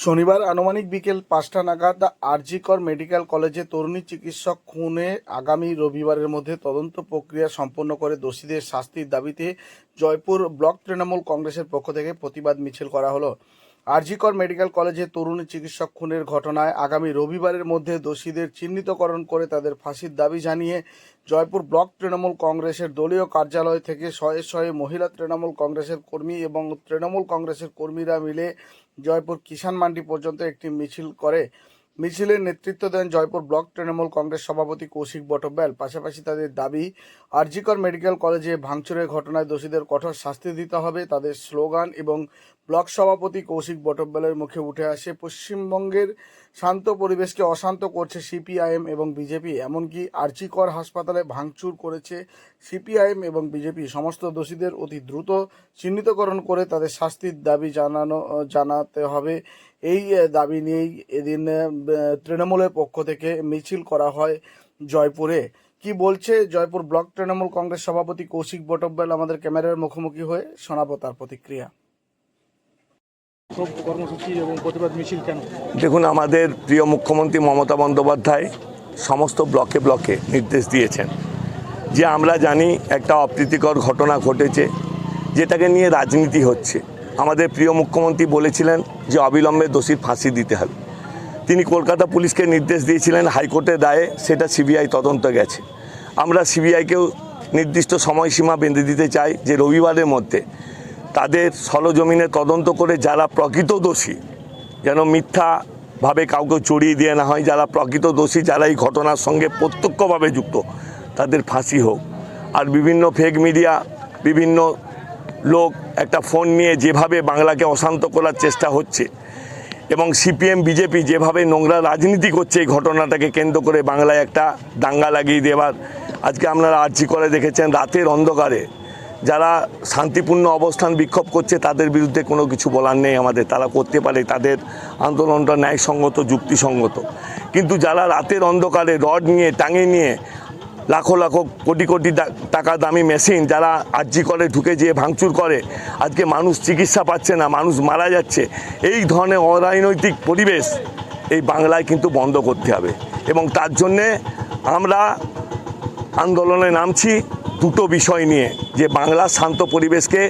শনিবার আনুমানিক বিকেল পাঁচটা নাগাদ আরজিকর মেডিকেল কলেজে তরুণী চিকিৎসক খুনে আগামী রবিবারের মধ্যে তদন্ত প্রক্রিয়া সম্পন্ন করে দোষীদের শাস্তির দাবিতে জয়পুর ব্লক তৃণমূল কংগ্রেসের পক্ষ থেকে প্রতিবাদ মিছিল করা হলো। আরজিকর মেডিকেল কলেজে তরুণী চিকিৎসক খুনের ঘটনায় আগামী রবিবারের মধ্যে দোষীদের চিহ্নিতকরণ করে তাদের ফাঁসির দাবি জানিয়ে জয়পুর ব্লক তৃণমূল কংগ্রেসের দলীয় কার্যালয় থেকে শয়ে শয়ে মহিলা তৃণমূল কংগ্রেসের কর্মী এবং তৃণমূল কংগ্রেসের কর্মীরা মিলে জয়পুর কিষাণ মান্ডি পর্যন্ত একটি মিছিল করে। মিছিলের নেতৃত্ব দেন জয়পুর ব্লক তৃণমূল কংগ্রেস সভাপতি কৌশিক বটব্যাল। পাশাপাশি তাদের দাবি, আরজিকর মেডিকেল কলেজে ভাঙচুরের ঘটনায় দোষীদের কঠোর শাস্তি দিতে হবে। তাদের স্লোগান এবং ব্লক সভাপতি কৌশিক বটব্যালের মুখে উঠে আসে, পশ্চিমবঙ্গের শান্ত পরিবেশকে অশান্ত করছে সিপিআইএম এবং বিজেপি, এমনকি আরজিকর হাসপাতালে ভাঙচুর করেছে সিপিআইএম এবং বিজেপি। সমস্ত দোষীদের অতি দ্রুত চিহ্নিতকরণ করে তাদের শাস্তির দাবি জানানো, জানাতে হবে। এই দাবি নিয়েই এদিন তৃণমূলের পক্ষ থেকে মিছিল করা হয় জয়পুরে। কি বলছে জয়পুর ব্লক তৃণমূল কংগ্রেস সভাপতি কৌশিক বটব্যাল আমাদের ক্যামেরার মুখোমুখি হয়ে শোনাবো তার প্রতিক্রিয়া। দেখুন, আমাদের প্রিয় মুখ্যমন্ত্রী মমতা বন্দ্যোপাধ্যায় সমস্ত ব্লকে ব্লকে নির্দেশ দিয়েছেন যে আমরা জানি একটা অপ্রীতিকর ঘটনা ঘটেছে, যেটাকে নিয়ে রাজনীতি হচ্ছে। আমাদের প্রিয় মুখ্যমন্ত্রী বলেছিলেন যে অবিলম্বে দোষীর ফাঁসি দিতে হবে। তিনি কলকাতা পুলিশকে নির্দেশ দিয়েছিলেন, হাইকোর্টের দায়ে সেটা সিবিআই তদন্ত গেছে। আমরা সিবিআইকেও নির্দিষ্ট সময়সীমা বেঁধে দিতে চাই যে রবিবারের মধ্যে তাদের সরজমিনে তদন্ত করে যারা প্রকৃত দোষী, যেন মিথ্যাভাবে কাউকে চড়িয়ে দিয়ে না হয়, যারা প্রকৃত দোষী, যারা এই ঘটনার সঙ্গে প্রত্যক্ষভাবে যুক্ত, তাদের ফাঁসি হোক। আর বিভিন্ন ফেক মিডিয়া বিভিন্ন লোক একটা ফোন নিয়ে যেভাবে বাংলাকে অশান্ত করার চেষ্টা হচ্ছে এবং সিপিএম, বিজেপি যেভাবে নোংরা রাজনীতি করছে এই ঘটনাটাকে কেন্দ্র করে বাংলায় একটা দাঙ্গা লাগিয়ে দেওয়ার, আজকে আপনারা আর্জি করে দেখেছেন, রাতের অন্ধকারে যারা শান্তিপূর্ণ অবস্থান বিক্ষোভ করছে, তাদের বিরুদ্ধে কোনো কিছু বলার নেই আমাদের। তারা করতে পারে, তাদের আন্দোলনটা ন্যায়সঙ্গত, যুক্তিসঙ্গত। কিন্তু যারা রাতের অন্ধকারে রড নিয়ে, টাঙে নিয়ে, লাখো লাখো কোটি কোটি টাকা দামি মেশিন যারা আর্জি করে, ঢুকে যেয়ে ভাঙচুর করে, আজকে মানুষ চিকিৎসা পাচ্ছে না, মানুষ মারা যাচ্ছে। এই ধরনের অরাজনৈতিক পরিবেশ এই বাংলায় কিন্তু বন্ধ করতে হবে। এবং তার জন্যে আমরা আন্দোলনে নামছি দুটো বিষয় নিয়ে যে বাংলার শান্ত পরিবেশকে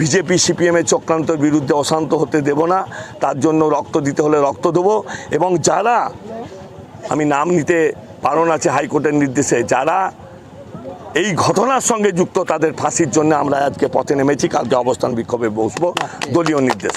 বিজেপি সিপিএমের চক্রান্তের বিরুদ্ধে অশান্ত হতে দেব না, তার জন্য রক্ত দিতে হলে রক্ত দেবো এবং যারা, আমি নাম নিতে বারণ আছে হাইকোর্টের নির্দেশে, যারা এই ঘটনার সঙ্গে যুক্ত তাদের ফাঁসির জন্য আমরা আজকে পথে নেমেছি, কালকে অবস্থান বিক্ষোভে বসবো, দলীয় নির্দেশ।